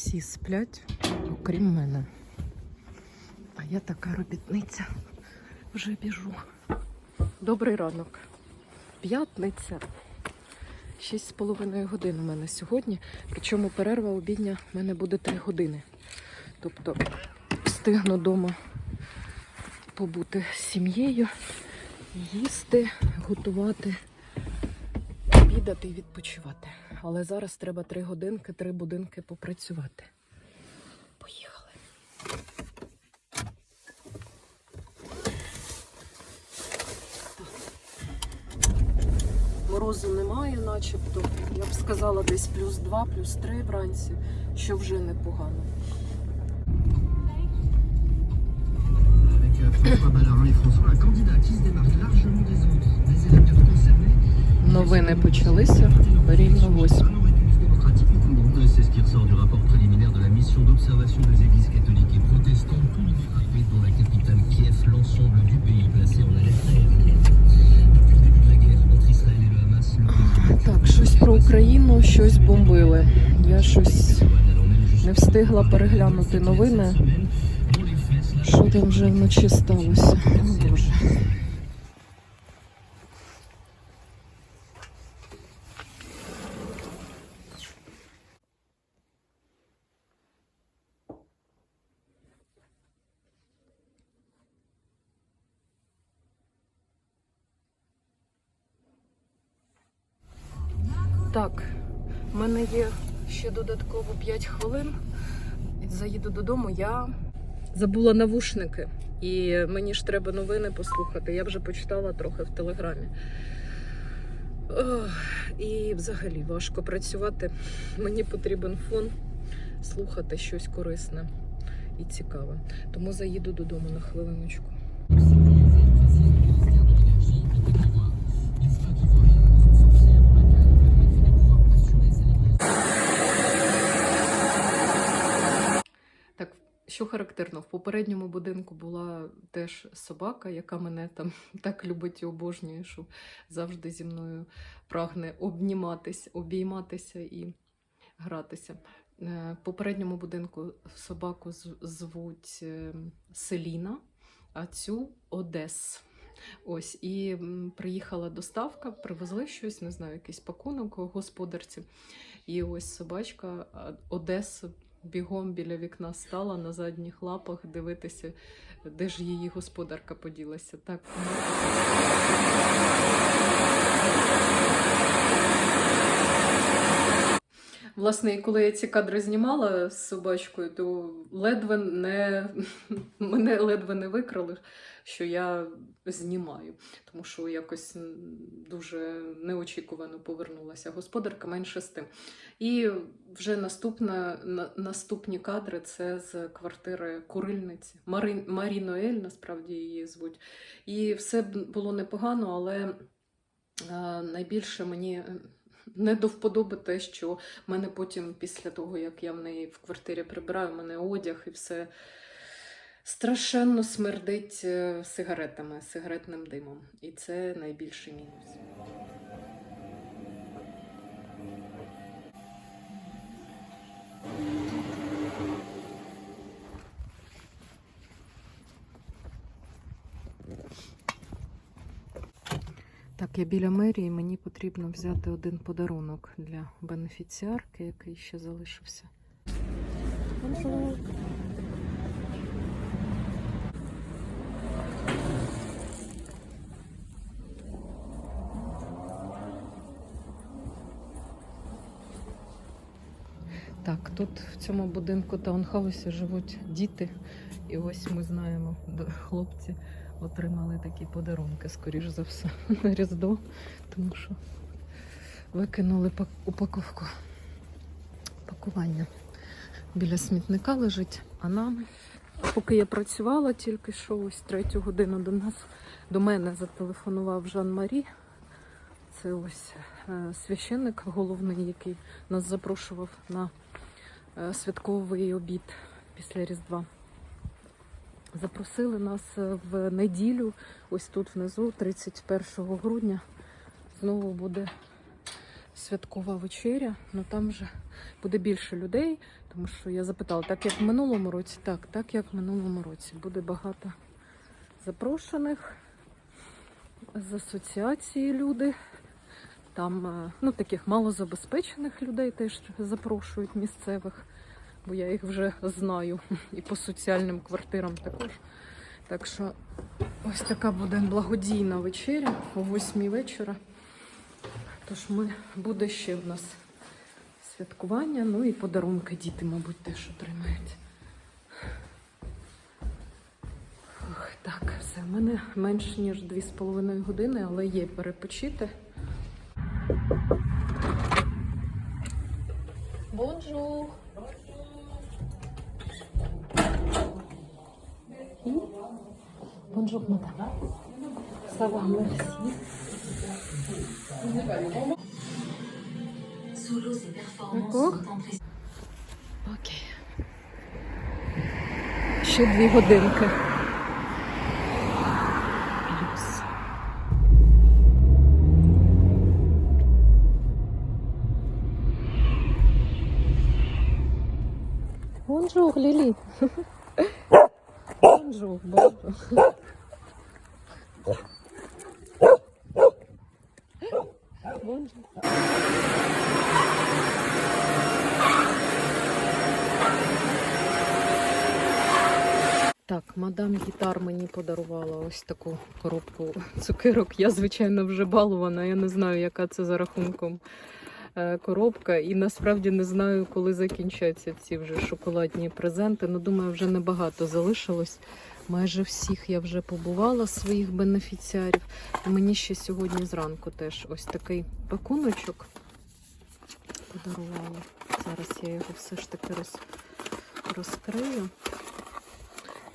всі сплять, окрім мене. А я така робітниця. Вже біжу. Добрий ранок. П'ятниця. Шість з половиною годин у мене сьогодні. Причому перерва обідня в мене буде три години. Тобто встигну вдома побути з сім'єю, їсти, готувати, обідати і відпочивати. Але зараз треба три годинки, три будинки попрацювати. Поїхали. Морозу немає, начебто. Я б сказала, десь плюс 2, плюс 3 вранці, що вже непогано. Avec euh, François Ballarin et François, un candidat qui se démarque largement des autres, des électeurs concernés. Новини почалися рівно 8. Parlant République démocratique du Congo. C'est ce qui ressort du rapport préliminaire de la mission d'observation des églises catholiques et protestantes, toujours frappées dans la capitale Kiev, l'ensemble du pays placé en alerte aérienne. Depuis le début de la guerre entre Israël et le Hamas, le président Так, щось про Україну, щось бомбили. Я щось не встигла переглянути новини. Що там вже вночі сталося? О, Боже. Так, в мене є ще додатково 5 хвилин. Заїду додому. Я забула навушники, і мені ж треба новини послухати. Я вже почитала трохи в телеграмі. Ох, і взагалі важко працювати. Мені потрібен фон, слухати щось корисне і цікаве. Тому заїду додому на хвилиночку. Так, що характерно, в попередньому будинку була теж собака, яка мене там так любить і обожнює, що завжди зі мною прагне обніматись, обійматися і гратися. Е, В попередньому будинку собаку звуть е, Селіна, а цю Одес. Ось, і приїхала доставка, привезли щось, не знаю, якийсь пакунок господарці. І ось собачка а, Одес бігом біля вікна стала на задніх лапах дивитися, де ж її господарка поділася. Так. Власне, коли я ці кадри знімала з собачкою, то ледве не мене ледве не викрали, що я знімаю, тому що якось дуже неочікувано повернулася господарка менше з тим. І вже наступна, на, наступні кадри це з квартири курильниці. Марі Ноель, насправді її звуть. І все було непогано, але найбільше мені. Не до вподоби те, що в мене потім, після того, як я в неї в квартирі прибираю, мене одяг і все страшенно смердить е, сигаретами, сигаретним димом. І це найбільший мінус. Так, я біля мерії, мені потрібно взяти один подарунок для бенефіціарки, який ще залишився. Так, тут в цьому будинку таунхаусі живуть діти. І ось ми знаємо, хлопці отримали такі подарунки, скоріш за все, на Різдво, тому що викинули упаковку пакування. Біля смітника лежить, а нам. Поки я працювала, тільки що ось третю годину до нас до мене зателефонував Жан Марі. Це ось е, священник головний, який нас запрошував на е, святковий обід після Різдва. Запросили нас е, в неділю, ось тут внизу, 31 грудня. Знову буде святкова вечеря, ну там вже буде більше людей, тому що я запитала, так як в минулому році, так, так як в минулому році. Буде багато запрошених з асоціації люди. Там е, ну, таких малозабезпечених людей теж запрошують місцевих, бо я їх вже знаю і по соціальним квартирам також. Так що ось така буде благодійна вечеря о 8 вечора. Тож ми, буде ще в нас святкування, ну і подарунки діти, мабуть, теж отримають. Ох, так, все, в мене менш ніж 2,5 години, але є перепочити. Бонжур! Бонжур, мадам. Ça va, merci. Solo, ses performances D'accord. sont impressionnantes. Окей. Ще дві годинки. Плюс. Бонжур, Лілі. Бонжур, бонжур. Бонжур. Так, мадам гітар мені подарувала ось таку коробку цукерок. Я, звичайно, вже балована. Я не знаю, яка це за рахунком е, коробка. І насправді не знаю, коли закінчаться ці вже шоколадні презенти. Ну, думаю, вже небагато залишилось. Майже всіх я вже побувала своїх бенефіціарів. І мені ще сьогодні зранку теж ось такий пакуночок подарувала. Зараз я його все ж таки роз... розкрию.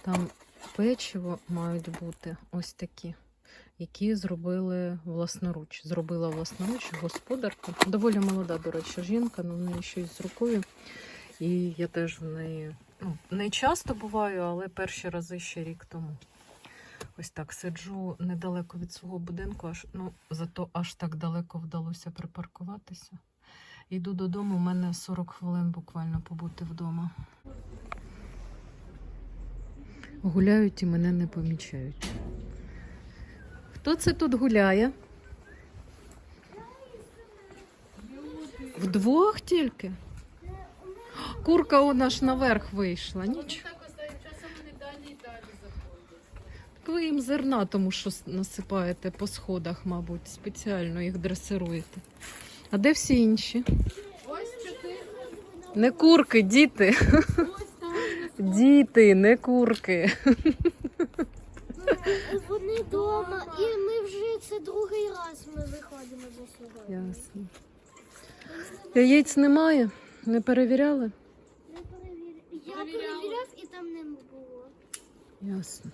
Там печиво мають бути ось такі, які зробили власноруч. Зробила власноруч господарка. Доволі молода, до речі, жінка, але в неї щось з рукою. І я теж в неї не часто буваю, але перші рази ще рік тому. Ось так сиджу недалеко від свого будинку, аж ну зато аж так далеко вдалося припаркуватися. Йду додому, у мене 40 хвилин буквально побути вдома. Гуляють і мене не помічають. Хто це тут гуляє? Вдвох тільки? Курка он аж наверх вийшла. Нічого. Так останнім часом вони далі і далі заходять. Так ви їм зерна, тому що насипаєте по сходах, мабуть, спеціально їх дресируєте. А де всі інші? Ось чотири. Не курки, діти. Діти, не курки. Вони вдома, і ми вже це другий раз ми виходимо за сьогодні. Ясно. Яєць немає? Не перевіряли? Я перевіряв і там не було. Ясно.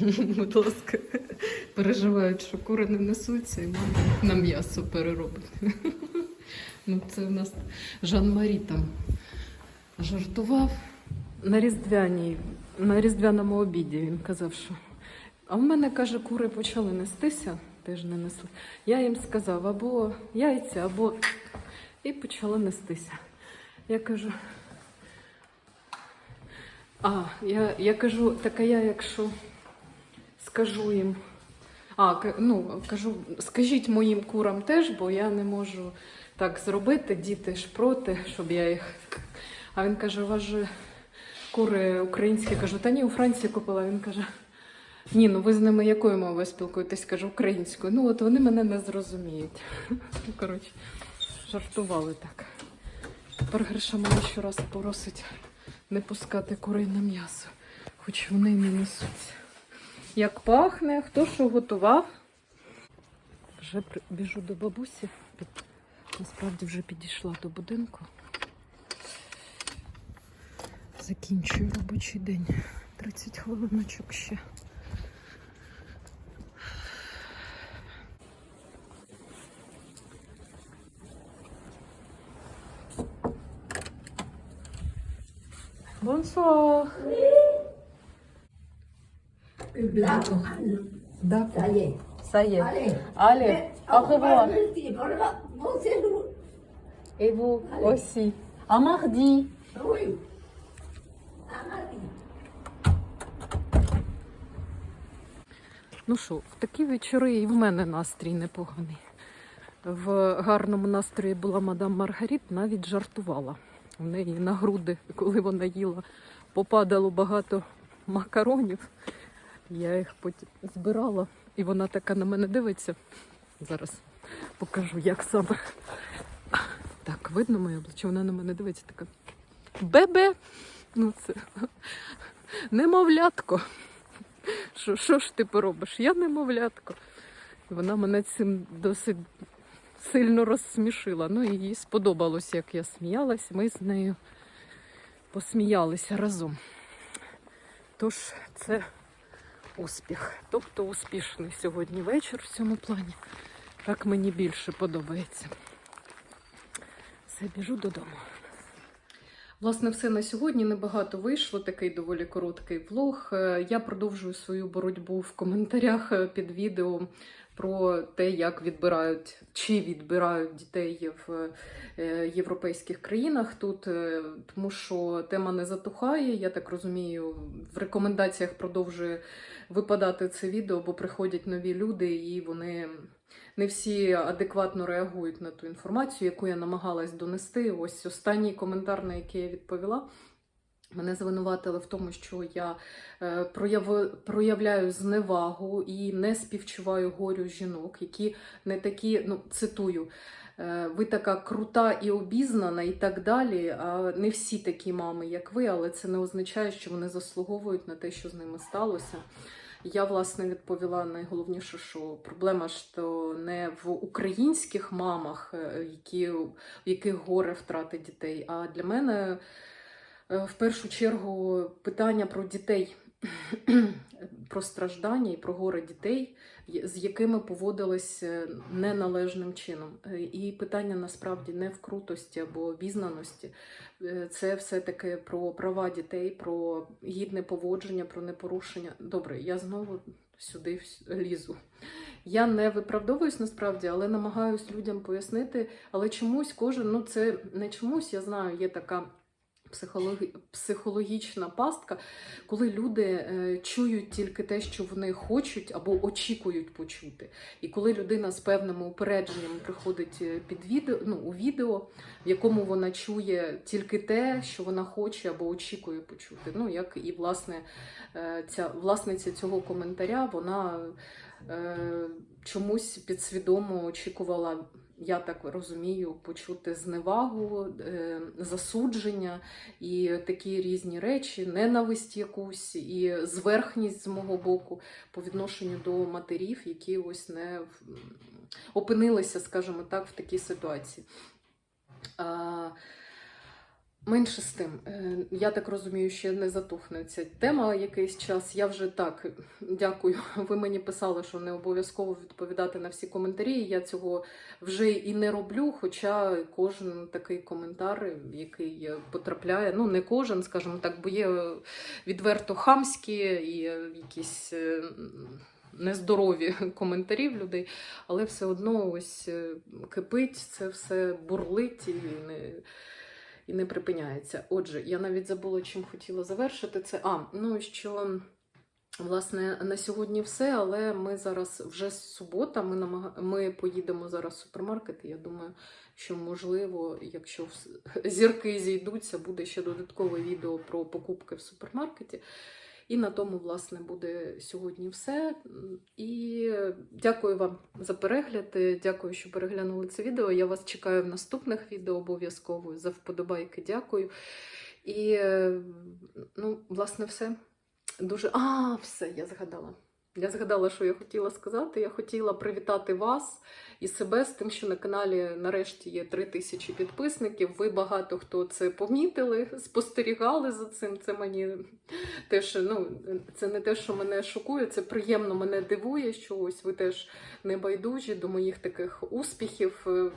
Будь ласка, переживають, що кури не несуться і мама на м'ясо переробить. Ну, це у нас Жан-Марі там жартував. На різдвяній, на різдвяному обіді він казав, що. А в мене, каже, кури почали нестися, теж не несли. Я їм сказав або яйця, або. І почали нестися. Я кажу, а, я, я кажу, так а я якщо скажу їм. А, ну, кажу, скажіть моїм курам теж, бо я не можу так зробити, діти ж проти, щоб я їх. А він каже, у вас же кури українські. Кажу, та ні, у Франції купила. Він каже, ні, ну ви з ними якою мовою спілкуєтесь? Кажу, українською. Ну от вони мене не зрозуміють. Ну, коротше, жартували так. Тепер Гриша мене щораз просить не пускати курей м'ясо, хоч вони не несуться. Як пахне, хто що готував. Вже біжу до бабусі. Насправді вже підійшла до будинку. Закінчую робочий день. 30 хвилиночок ще. Bonsoir. Une blague orale. D'accord. Ça y est, Ça y est. Allez. Allez, au revoir. Merci. Bon, bon séjour. Et vous aussi. À mardi. Oui. À mardi. Ну що, в такі вечори і в мене настрій непоганий. В гарному настрої була мадам Маргарит, навіть жартувала. В неї на груди, коли вона їла, попадало багато макаронів. Я їх потім збирала, і вона така на мене дивиться. Зараз покажу, як саме. Так, видно моє обличчя, вона на мене дивиться така. Бебе! Ну це немовлятко. Що, що ж ти поробиш? Я немовлятко. Вона мене цим досить сильно розсмішила. Ну їй сподобалось, як я сміялась. Ми з нею посміялися разом. Тож це успіх. Тобто успішний сьогодні вечір в цьому плані. Так мені більше подобається. Все, біжу додому. Власне, все на сьогодні. Небагато вийшло. Такий доволі короткий влог. Е, Я продовжую свою боротьбу в коментарях е, під відео про те, як відбирають чи відбирають дітей в е, європейських країнах тут, тому що тема не затухає. Я так розумію, в рекомендаціях продовжує випадати це відео, бо приходять нові люди, і вони не всі адекватно реагують на ту інформацію, яку я намагалась донести. Ось останній коментар, на який я відповіла. Мене звинуватили в тому, що я е, проявляю зневагу і не співчуваю горю жінок, які не такі, ну цитую, е, ви така крута і обізнана, і так далі. А не всі такі мами, як ви, але це не означає, що вони заслуговують на те, що з ними сталося. Я власне відповіла найголовніше, що проблема ж то не в українських мамах, е, які, в яких горе втрати дітей. А для мене е, в першу чергу питання про дітей, про страждання і про горе дітей, з якими поводились е, неналежним чином. Е, І питання насправді не в крутості або обізнаності. Е, Це все-таки про права дітей, про гідне поводження, про непорушення. Добре, я знову сюди лізу. Я не виправдовуюсь насправді, але намагаюсь людям пояснити. Але чомусь кожен, ну це не чомусь, я знаю, є така психологі... психологічна пастка, коли люди е, чують тільки те, що вони хочуть або очікують почути. І коли людина з певним упередженням приходить е, під відео, ну, у відео, в якому вона чує тільки те, що вона хоче або очікує почути. Ну, як і власне е, ця власниця цього коментаря, вона е, чомусь підсвідомо очікувала. Я так розумію, почути зневагу, е, засудження і такі різні речі, ненависть якусь і зверхність з мого боку по відношенню до матерів, які ось не опинилися, скажімо так, в такій ситуації. Менше з тим, Е, я так розумію, ще не затухне тема якийсь час. Я вже так дякую. Ви мені писали, що не обов'язково відповідати на всі коментарі. Я цього вже і не роблю. Хоча кожен такий коментар, який потрапляє, ну не кожен, скажімо так, бо є відверто хамські і якісь. е, Нездорові коментарі в людей, але все одно ось е, кипить, це все бурлить і не, і не припиняється. Отже, я навіть забула, чим хотіла завершити це. А, ну що. Власне, на сьогодні все, але ми зараз вже субота. Ми намаг... ми поїдемо зараз в супермаркет. і Я думаю, що можливо, якщо зірки зійдуться, буде ще додаткове відео про покупки в супермаркеті. І на тому, власне, буде сьогодні все. І дякую вам за перегляд. Дякую, що переглянули це відео. Я вас чекаю в наступних відео обов'язково. За вподобайки дякую. І, ну, власне, все. Дуже. А, все, я згадала. Я згадала, що я хотіла сказати. Я хотіла привітати вас і себе з тим, що на каналі нарешті є 3 тисячі підписників. Ви багато хто це помітили, спостерігали за цим. Це мені теж, ну, це не те, що мене шокує, це приємно мене дивує, що ось ви теж не байдужі до моїх таких успіхів е,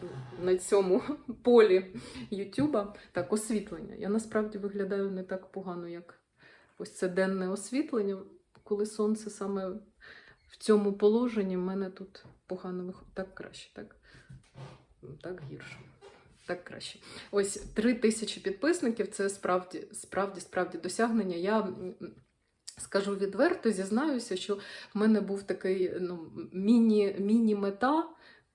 на цьому полі Ютуба. Так, освітлення. Я насправді виглядаю не так погано, як ось це денне освітлення, коли сонце саме в цьому положенні в мене тут погано виходить. Так краще, так? Так гірше. Так краще. Ось три тисячі підписників це справді, справді, справді досягнення. Я скажу відверто, зізнаюся, що в мене був такий ну, міні, міні-мета.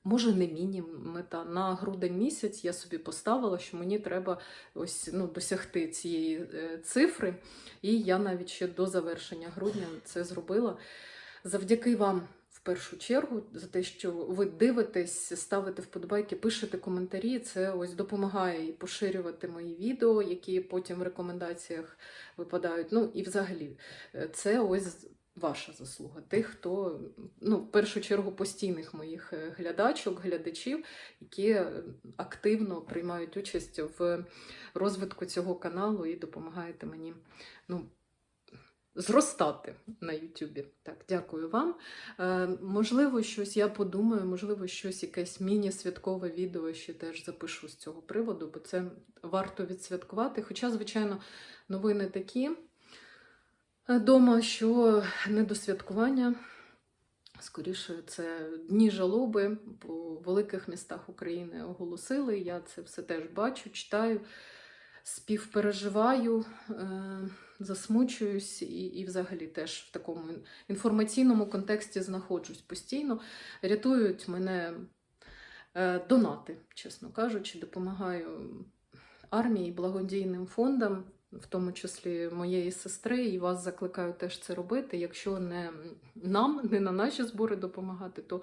Може, не міні-мета. На грудень місяць я собі поставила, що мені треба ось ну, досягти цієї е, цифри. І я навіть ще до завершення грудня це зробила. Завдяки вам в першу чергу за те, що ви дивитесь, ставите вподобайки, пишете коментарі. Це ось допомагає і поширювати мої відео, які потім в рекомендаціях випадають. Ну і взагалі, е, це ось ваша заслуга. Тих, хто ну, в першу чергу постійних моїх е, глядачок, глядачів, які активно приймають участь в розвитку цього каналу і допомагаєте мені. Ну, Зростати на Ютубі. Так, дякую вам. Е, можливо, щось я подумаю, можливо, щось якесь міні-святкове відео ще теж запишу з цього приводу, бо це варто відсвяткувати. Хоча, звичайно, новини такі дома, що не до святкування. Скоріше, це дні жалоби по великих містах України оголосили. Я це все теж бачу, читаю, співпереживаю, е, засмучуюсь і, і взагалі теж в такому інформаційному контексті знаходжусь постійно. Рятують мене е, донати, чесно кажучи, допомагаю армії, благодійним фондам, в тому числі моєї сестри, і вас закликаю теж це робити. Якщо не нам, не на наші збори допомагати, то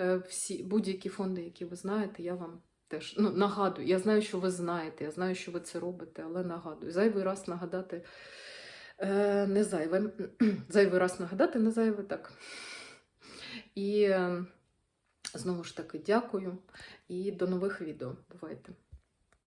е, всі будь-які фонди, які ви знаєте, я вам теж ну, нагадую. Я знаю, що ви знаєте, я знаю, що ви це робите, але нагадую. Зайвий раз нагадати е, не зайве. Зайвий раз нагадати не зайве, так. І е, знову ж таки дякую і до нових відео. Бувайте!